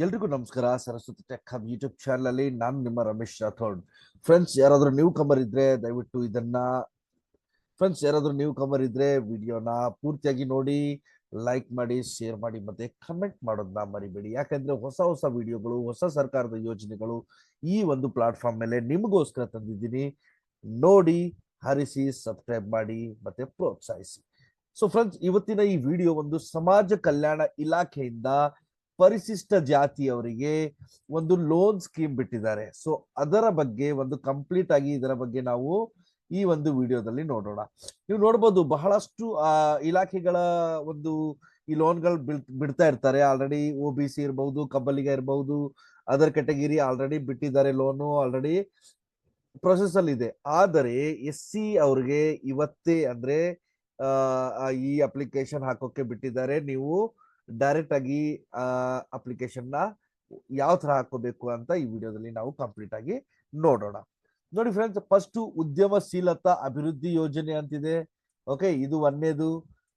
ಎಲ್ರಿಗೂ ನಮಸ್ಕಾರ. Saraswati tech hub YouTube channel ಅಲ್ಲಿ ನಾನು ನಿಮ್ಮ ರಮೇಶ್ ರಾಥೋಡ್. ಫ್ರೆಂಡ್ಸ್ ಯಾರಾದರೂ ನ್ಯೂ ಕಮರ್ ಇದ್ರೆ ದಯವಿಟ್ಟು ಇದನ್ನ ಫ್ರೆಂಡ್ಸ್ ಯಾರಾದರೂ ನ್ಯೂ ಕಮರ್ ಇದ್ರೆ ವಿಡಿಯೋನ ಪೂರ್ತಿಯಾಗಿ ನೋಡಿ ಲೈಕ್ ಮಾಡಿ ಶೇರ್ ಮಾಡಿ ಮತ್ತೆ ಕಮೆಂಟ್ ಮಾಡೋದನ್ನ ಮರಿಬೇಡಿ. ಯಾಕಂದ್ರೆ ಹೊಸ ಹೊಸ ವಿಡಿಯೋಗಳು, ಹೊಸ ಸರ್ಕಾರದ ಯೋಜನೆಗಳು ಈ ಒಂದು ಪ್ಲಾಟ್ಫಾರ್ಮ್ ಮೇಲೆ ನಿಮಗೋಸ್ಕರ ತಂದಿದ್ದೀನಿ. ನೋಡಿ, ಹರಿಸಿ ಸಬ್ಸ್ಕ್ರೈಬ್ ಮಾಡಿ ಮತ್ತೆ ಪ್ರೋತ್ಸಾಹಿಸಿ. ಸೊ ಫ್ರೆಂಡ್ಸ್ ಇವತ್ತಿನ ಈ ವಿಡಿಯೋ ಒಂದು ಸಮಾಜ ಕಲ್ಯಾಣ ಇಲಾಖೆಯಿಂದ ಪರಿಶಿಷ್ಟ ಜಾತಿಯವರಿಗೆ ಒಂದು ಲೋನ್ ಸ್ಕೀಮ್ ಬಿಟ್ಟಿದ್ದಾರೆ. ಸೊ ಅದರ ಬಗ್ಗೆ ಒಂದು ಕಂಪ್ಲೀಟ್ ಆಗಿ ಇದರ ಬಗ್ಗೆ ನಾವು ಈ ಒಂದು ವಿಡಿಯೋದಲ್ಲಿ ನೋಡೋಣ. ನೀವು ನೋಡ್ಬೋದು ಬಹಳಷ್ಟು, ಆ, ಇಲಾಖೆಗಳ ಒಂದು ಈ ಲೋನ್ಗಳು ಬಿಡ್ ಬಿಡ್ತಾ ಇರ್ತಾರೆ. ಆಲ್ರೆಡಿ ಒ ಬಿ ಸಿ ಇರಬಹುದು ಕಬ್ಬಲಿಗ ಇರಬಹುದು ಅದರ್ ಕೆಟಗಿರಿ ಆಲ್ರೆಡಿ ಬಿಟ್ಟಿದ್ದಾರೆ ಲೋನು ಆಲ್ರೆಡಿ ಪ್ರೊಸೆಸ್ ಅಲ್ಲಿ ಇದೆ. ಆದರೆ ಎಸ್ ಸಿ ಅವ್ರಿಗೆ ಇವತ್ತೇ ಅಂದ್ರೆ ಈ ಅಪ್ಲಿಕೇಶನ್ ಹಾಕೋಕೆ ಬಿಟ್ಟಿದ್ದಾರೆ. ನೀವು ಡೈರೆಕ್ಟ್ ಆಗಿ ಅಪ್ಲಿಕೇಶನ್ನ ಯಾವ ತರ ಹಾಕೋಬೇಕು ಅಂತ ಈ ವಿಡಿಯೋದಲ್ಲಿ ನಾವು ಕಂಪ್ಲೀಟ್ ಆಗಿ ನೋಡೋಣ. ನೋಡಿ ಫ್ರೆಂಡ್ಸ್ ಫಸ್ಟ್ ಉದ್ಯಮಶೀಲತಾ ಅಭಿವೃದ್ಧಿ ಯೋಜನೆ ಅಂತಿದೆ. ಓಕೆ ಇದು ಒಂದನೇದು.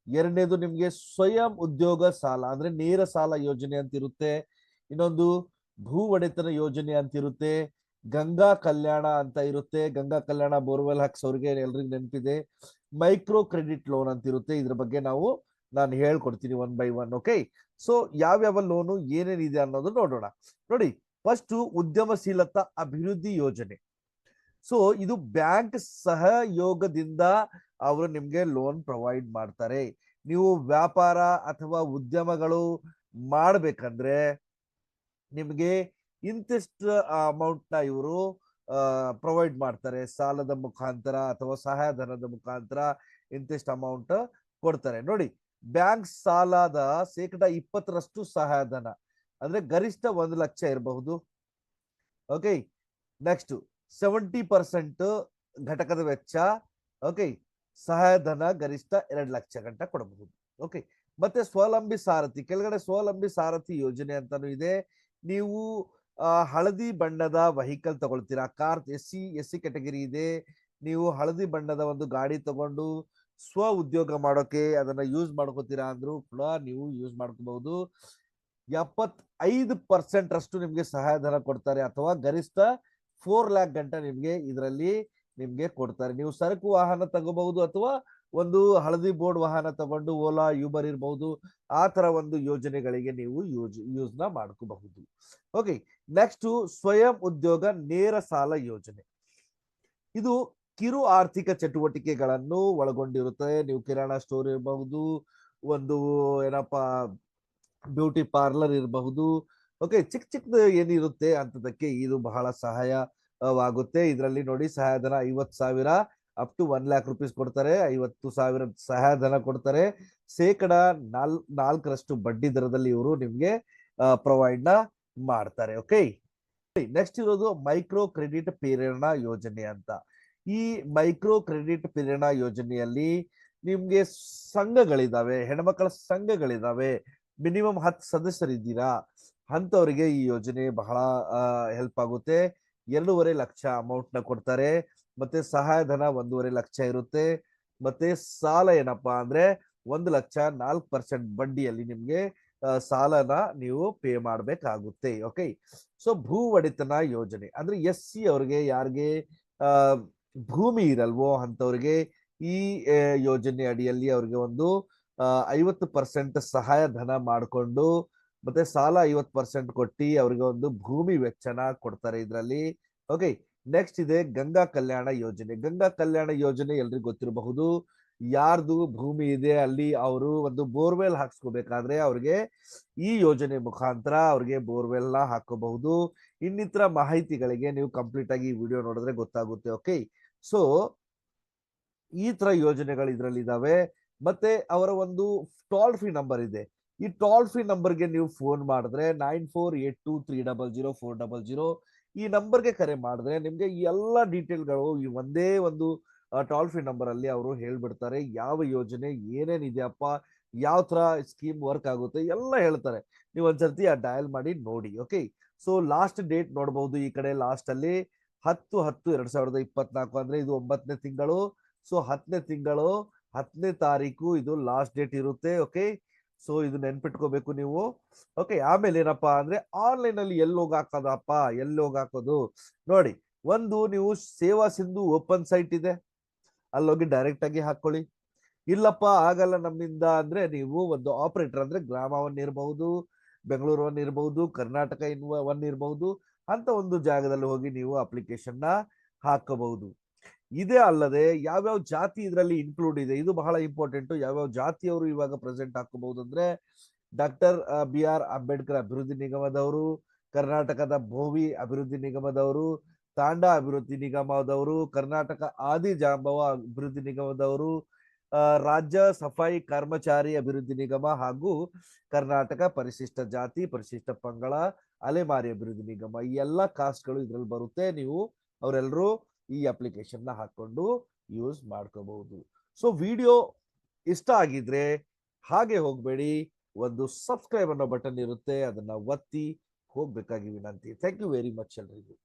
ಎರಡನೇದು ನಿಮ್ಗೆ ಸ್ವಯಂ ಉದ್ಯೋಗ ಸಾಲ, ಅಂದ್ರೆ ನೇರ ಸಾಲ ಯೋಜನೆ ಅಂತ ಇರುತ್ತೆ ಇನ್ನೊಂದು ಭೂ ಒಡೆತನ ಯೋಜನೆ ಅಂತ ಇರುತ್ತೆ ಗಂಗಾ ಕಲ್ಯಾಣ ಅಂತ ಇರುತ್ತೆ. ಗಂಗಾ ಕಲ್ಯಾಣ ಬೋರ್ವೆಲ್ ಹಾಕ್ಸೋರಿಗೆ ಎಲ್ರಿಗೂ ನೆನಪಿದೆ. ಮೈಕ್ರೋ ಕ್ರೆಡಿಟ್ ಲೋನ್ ಅಂತ ಇರುತ್ತೆ ಇದ್ರ ಬಗ್ಗೆ ನಾವು ನಾನು ಹೇಳ್ಕೊಡ್ತೀನಿ one by one okay so ಯಾವ್ಯಾವ ಲೋನು ಏನೇನಿದೆ ಅನ್ನೋದು ನೋಡೋಣ. ನೋಡಿ ಫಸ್ಟ್ ಉದ್ಯಮಶೀಲತಾ ಅಭಿವೃದ್ಧಿ ಯೋಜನೆ. ಸೊ ಇದು ಬ್ಯಾಂಕ್ ಸಹಯೋಗದಿಂದ ಅವರು ನಿಮ್ಗೆ ಲೋನ್ ಪ್ರೊವೈಡ್ ಮಾಡ್ತಾರೆ. ನೀವು ವ್ಯಾಪಾರ ಅಥವಾ ಉದ್ಯಮಗಳು ಮಾಡ್ಬೇಕಂದ್ರೆ ನಿಮ್ಗೆ ಇಂತಿಷ್ಟು ಅಮೌಂಟ್ನ ಇವರು ಪ್ರೊವೈಡ್ ಮಾಡ್ತಾರೆ. ಸಾಲದ ಮುಖಾಂತರ ಅಥವಾ ಸಹಾಯಧನದ ಮುಖಾಂತರ ಇಂತಿಷ್ಟು ಅಮೌಂಟ್ ಕೊಡ್ತಾರೆ. ನೋಡಿ ಬ್ಯಾಂಕ್ ಸಾಲದ ಶೇಕಡ ಇಪ್ಪತ್ತರಷ್ಟು ಸಹಾಯಧನ. ಅಂದ್ರೆ ಗರಿಷ್ಠ ಒಂದು ಲಕ್ಷ ಇರಬಹುದು. ಓಕೆ ನೆಕ್ಸ್ಟ್ ಸೆವೆಂಟಿ ಪರ್ಸೆಂಟ್ ಘಟಕದ ವೆಚ್ಚ. ಓಕೆ ಸಹಾಯಧನ ಗರಿಷ್ಠ ಎರಡು ಲಕ್ಷ ಗಂಟ ಕೊಡಬಹುದು. ಓಕೆ ಮತ್ತೆ ಸ್ವಾವಲಂಬಿ ಸಾರಥಿ, ಕೆಳಗಡೆ ಸ್ವಾವಲಂಬಿ ಸಾರಥಿ ಯೋಜನೆ ಅಂತಾನು ಇದೆ. ನೀವು ಹಳದಿ ಬಣ್ಣದ vehicle ತಗೊಳ್ತೀರಾ. Car S C S C category ಇದೆ. ನೀವು ಹಳದಿ ಬಣ್ಣದ ಒಂದು ಗಾಡಿ ತಗೊಂಡು ಸ್ವ ಉದ್ಯೋಗ ಮಾಡೋಕೆ ಅದನ್ನ ಯೂಸ್ ಮಾಡ್ಕೋತೀರಾ ಅಂದ್ರು ಕೂಡ ನೀವು ಯೂಸ್ ಮಾಡ್ಕೋಬಹುದು. ಎಪ್ಪತ್ ಐದು ಪರ್ಸೆಂಟ್ ಅಷ್ಟು ನಿಮ್ಗೆ ಸಹಾಯಧನ ಕೊಡ್ತಾರೆ ಅಥವಾ ಗರಿಷ್ಠ ಫೋರ್ ಲ್ಯಾಕ್ ಗಂಟೆ ನಿಮ್ಗೆ ಇದರಲ್ಲಿ ನಿಮ್ಗೆ ಕೊಡ್ತಾರೆ. ನೀವು ಸರಕು ವಾಹನ ತಗೋಬಹುದು ಅಥವಾ ಒಂದು ಹಳದಿ ಬೋರ್ಡ್ ವಾಹನ ತಗೊಂಡು ಓಲಾ ಯೂಬರ್ ಇರಬಹುದು. ಆ ತರ ಒಂದು ಯೋಜನೆಗಳಿಗೆ ನೀವು ಯೂಸ್ ಯೂಸ್ನ ಮಾಡ್ಕೋಬಹುದು. ಓಕೆ ನೆಕ್ಸ್ಟ್ ಸ್ವಯಂ ಉದ್ಯೋಗ ನೇರ ಸಾಲ ಯೋಜನೆ. ಇದು ಕಿರು ಆರ್ಥಿಕ ಚಟುವಟಿಕೆಗಳನ್ನು ಒಳಗೊಂಡಿರುತ್ತದೆ ನೀವು ಕಿರಾಣ ಸ್ಟೋರ್ ಇರಬಹುದು, ಒಂದು ಏನಪ್ಪಾ, ಬ್ಯೂಟಿ ಪಾರ್ಲರ್ ಇರಬಹುದು. ಓಕೆ ಚಿಕ್ಕ ಚಿಕ್ಕದು ಏನಿರುತ್ತೆ ಅಂತದಕ್ಕೆ ಇದು ಬಹಳ ಸಹಾಯವಾಗುತ್ತೆ. ಇದರಲ್ಲಿ ನೋಡಿ ಸಹಾಯಧನ ಐವತ್ತು ಸಾವಿರ up to one lakh rupees ಕೊಡ್ತಾರೆ. ಐವತ್ತು ಸಾವಿರ ಸಹಾಯಧನ ಕೊಡ್ತಾರೆ. ಶೇಕಡ ನಾಲ್, ನಾಲ್ಕರಷ್ಟು ಬಡ್ಡಿ ದರದಲ್ಲಿ ಇವರು ನಿಮ್ಗೆ ಪ್ರೊವೈಡ್ನ ಮಾಡ್ತಾರೆ. ಓಕೆ ನೆಕ್ಸ್ಟ್ ಇರೋದು ಮೈಕ್ರೋ ಕ್ರೆಡಿಟ್ ಪ್ರೇರಣಾ ಯೋಜನೆ ಅಂತ. ಈ ಮೈಕ್ರೋ ಕ್ರೆಡಿಟ್ ಪ್ರೇರಣಾ ಯೋಜನೆಯಲ್ಲಿ ನಿಮ್ಗೆ ಸಂಘಗಳಿದಾವೆ, ಹೆಣ್ಮಕ್ಳ ಸಂಘಗಳಿದಾವೆ, ಮಿನಿಮಮ್ ಹತ್ತು ಸದಸ್ಯರಿದ್ದೀರಾ? ಅಂತವರಿಗೆ ಈ ಯೋಜನೆ ಬಹಳ ಹೆಲ್ಪ್ ಆಗುತ್ತೆ. ಎರಡೂವರೆ ಲಕ್ಷ ಅಮೌಂಟ್ನ ಕೊಡ್ತಾರೆ. ಮತ್ತೆ ಸಹಾಯಧನ ಒಂದೂವರೆ ಲಕ್ಷ ಇರುತ್ತೆ. ಮತ್ತೆ ಸಾಲ ಏನಪ್ಪಾ ಅಂದ್ರೆ ಒಂದು ಲಕ್ಷ ನಾಲ್ಕು ಪರ್ಸೆಂಟ್ ಬಡ್ಡಿಯಲ್ಲಿ ನಿಮ್ಗೆ ಸಾಲನ ನೀವು ಪೇ ಮಾಡಬೇಕಾಗುತ್ತೆ ಓಕೆ ಸೊ ಭೂ ಒಡೆತನ ಯೋಜನೆ ಅಂದ್ರೆ ಎಸ್ ಸಿ ಅವ್ರಿಗೆ ಯಾರಿಗೆ ಭೂಮಿ ಇರಲ್ವೋ ಅಂತವ್ರಿಗೆ ಈ ಯೋಜನೆ ಅಡಿಯಲ್ಲಿ ಅವ್ರಿಗೆ ಒಂದು ಐವತ್ತು ಪರ್ಸೆಂಟ್ ಸಹಾಯ ಧನ ಮಾಡಿಕೊಂಡು, ಮತ್ತೆ ಸಾಲ ಐವತ್ತು ಪರ್ಸೆಂಟ್ ಕೊಟ್ಟು ಅವ್ರಿಗೆ ಒಂದು ಭೂಮಿ ವೆಚ್ಚನ ಕೊಡ್ತಾರೆ ಇದರಲ್ಲಿ. ಓಕೆ ನೆಕ್ಸ್ಟ್ ಇದೆ ಗಂಗಾ ಕಲ್ಯಾಣ ಯೋಜನೆ. ಗಂಗಾ ಕಲ್ಯಾಣ ಯೋಜನೆ ಎಲ್ರಿಗೂ ಗೊತ್ತಿರಬಹುದು. ಯಾರ್ದು ಭೂಮಿ ಇದೆ ಅಲ್ಲಿ ಅವರು ಒಂದು ಬೋರ್ವೆಲ್ ಹಾಕ್ಸ್ಕೋಬೇಕಾದ್ರೆ ಅವ್ರಿಗೆ ಈ ಯೋಜನೆ ಮುಖಾಂತರ ಅವ್ರಿಗೆ ಬೋರ್ವೆಲ್ ಹಾಕೋಬಹುದು ಇನ್ನಿತರ ಮಾಹಿತಿಗಳಿಗೆ ನೀವು ಕಂಪ್ಲೀಟ್ ಆಗಿ ಈ ವಿಡಿಯೋ ನೋಡಿದ್ರೆ ಗೊತ್ತಾಗುತ್ತೆ. ಓಕೆ ಸೊ ಈ ತರ ಯೋಜನೆಗಳು ಇದ್ರಲ್ಲಿ ಇದಾವೆ. ಮತ್ತೆ ಅವರ ಒಂದು ಟೋಲ್ ಫ್ರೀ ನಂಬರ್ ಇದೆ. ಈ ಟೋಲ್ ಫ್ರೀ ನಂಬರ್ಗೆ ನೀವು ಫೋನ್ ಮಾಡಿದ್ರೆ nine four eight two three double zero four double zero ಈ ನಂಬರ್ಗೆ ಕರೆ ಮಾಡಿದ್ರೆ ನಿಮ್ಗೆ ಎಲ್ಲ ಡೀಟೇಲ್ಗಳು ಈ ಒಂದೇ ಒಂದು ಟೋಲ್ ಫ್ರೀ ನಂಬರ್ ಅಲ್ಲಿ ಅವರು ಹೇಳ್ಬಿಡ್ತಾರೆ. ಯಾವ ಯೋಜನೆ ಏನೇನಿದೆಯಪ್ಪ ಯಾವ ತರ ಸ್ಕೀಮ್ ವರ್ಕ್ ಆಗುತ್ತೆ ಎಲ್ಲ ಹೇಳ್ತಾರೆ. ನೀವು ಒಂದ್ಸರ್ತಿ ಆ ಡಯಲ್ ಮಾಡಿ ನೋಡಿ ಓಕೆ ಸೊ ಲಾಸ್ಟ್ ಡೇಟ್ ನೋಡಬಹುದು ಈ ಕಡೆ ಲಾಸ್ಟ್ ಅಲ್ಲಿ. ಹತ್ತು ಹತ್ತು ಎರಡ್ ಸಾವಿರದ ಇಪ್ಪತ್ನಾಲ್ಕು ಅಂದ್ರೆ ಇದು ಒಂಬತ್ತನೇ ತಿಂಗಳು. ಸೊ ಹತ್ತನೇ ತಿಂಗಳು, ಹತ್ತನೇ ತಾರೀಕು ಇದು ಲಾಸ್ಟ್ ಡೇಟ್ ಇರುತ್ತೆ ಓಕೆ ಸೊ ಇದು ನೆನ್ಪಿಟ್ಕೋಬೇಕು ನೀವು. ಓಕೆ ಆಮೇಲೆ ಏನಪ್ಪಾ ಅಂದ್ರೆ ಆನ್ಲೈನ್ ಅಲ್ಲಿ ಎಲ್ಲಿ ಹೋಗಿ ಹಾಕೋದಪ್ಪ ಎಲ್ಲಿ ಹೋಗಿ ಹಾಕೋದು ನೋಡಿ, ಒಂದು ನೀವು ಸೇವಾ ಸಿಂಧು ಓಪನ್ ಸೈಟ್ ಇದೆ. ಅಲ್ಲೋಗಿ ಡೈರೆಕ್ಟ್ ಆಗಿ ಹಾಕೊಳ್ಳಿ. ಇಲ್ಲಪ್ಪ, ಆಗಲ್ಲ ನಮ್ಮಿಂದ ಅಂದ್ರೆ ನೀವು ಒಂದು ಆಪರೇಟರ್ ಅಂದ್ರೆ ಗ್ರಾಮ ಒನ್ ಇರಬಹುದು ಬೆಂಗಳೂರು ಒನ್ ಇರಬಹುದು ಕರ್ನಾಟಕ ಇನ್ ಒನ್ ಇರಬಹುದು ಅಂತ ಒಂದು ಜಾಗದಲ್ಲಿ ಹೋಗಿ ನೀವು ಅಪ್ಲಿಕೇಶನ್ನ ಹಾಕಬಹುದು. ಇದೇ ಅಲ್ಲದೆ ಯಾವ್ಯಾವ ಜಾತಿ ಇದರಲ್ಲಿ ಇನ್ಕ್ಲೂಡ್ ಇದೆ, ಇದು ಬಹಳ ಇಂಪಾರ್ಟೆಂಟ್ ಯಾವ್ಯಾವ ಜಾತಿಯವರು ಇವಾಗ ಪ್ರೆಸೆಂಟ್ ಹಾಕಬಹುದು ಅಂದ್ರೆ ಡಾಕ್ಟರ್ ಬಿ ಆರ್ ಅಂಬೇಡ್ಕರ್ ಅಭಿವೃದ್ಧಿ ನಿಗಮದವರು, ಕರ್ನಾಟಕದ ಭೋವಿ ಅಭಿವೃದ್ಧಿ ನಿಗಮದವರು, ತಾಂಡಾ ಅಭಿವೃದ್ಧಿ ನಿಗಮದವರು, ಕರ್ನಾಟಕ ಆದಿ ಜಾಂಬವ ಅಭಿವೃದ್ಧಿ ನಿಗಮದವರು ರಾಜ್ಯ ಸಫಾಯಿ ಕರ್ಮಚಾರಿ ಅಭಿವೃದ್ಧಿ ನಿಗಮ ಹಾಗೂ ಕರ್ನಾಟಕ ಪರಿಶಿಷ್ಟ ಜಾತಿ, ಪರಿಶಿಷ್ಟ ಪಂಗಡ ಅಲೆಮಾರಿ ಅಭಿವೃದ್ಧಿ ನಿಗಮ, ಈ ಎಲ್ಲ ಕಾಸ್ಟ್ಗಳು ಇದ್ರಲ್ಲಿ ಬರುತ್ತೆ. ನೀವು ಅವರೆಲ್ಲರೂ ಈ ಅಪ್ಲಿಕೇಶನ್ನ ಹಾಕೊಂಡು ಯೂಸ್ ಮಾಡ್ಕೋಬಹುದು. ಸೊ ವಿಡಿಯೋ ಇಷ್ಟ ಆಗಿದ್ರೆ ಹಾಗೆ ಹೋಗಬೇಡಿ. ಒಂದು ಸಬ್ಸ್ಕ್ರೈಬ್ ಅನ್ನೋ ಬಟನ್ ಇರುತ್ತೆ. ಅದನ್ನ ಒತ್ತಿ ಹೋಗ್ಬೇಕಾಗಿ ವಿನಂತಿ. ಥ್ಯಾಂಕ್ ಯು ವೆರಿ ಮಚ್ ಎಲ್ರಿಗೂ.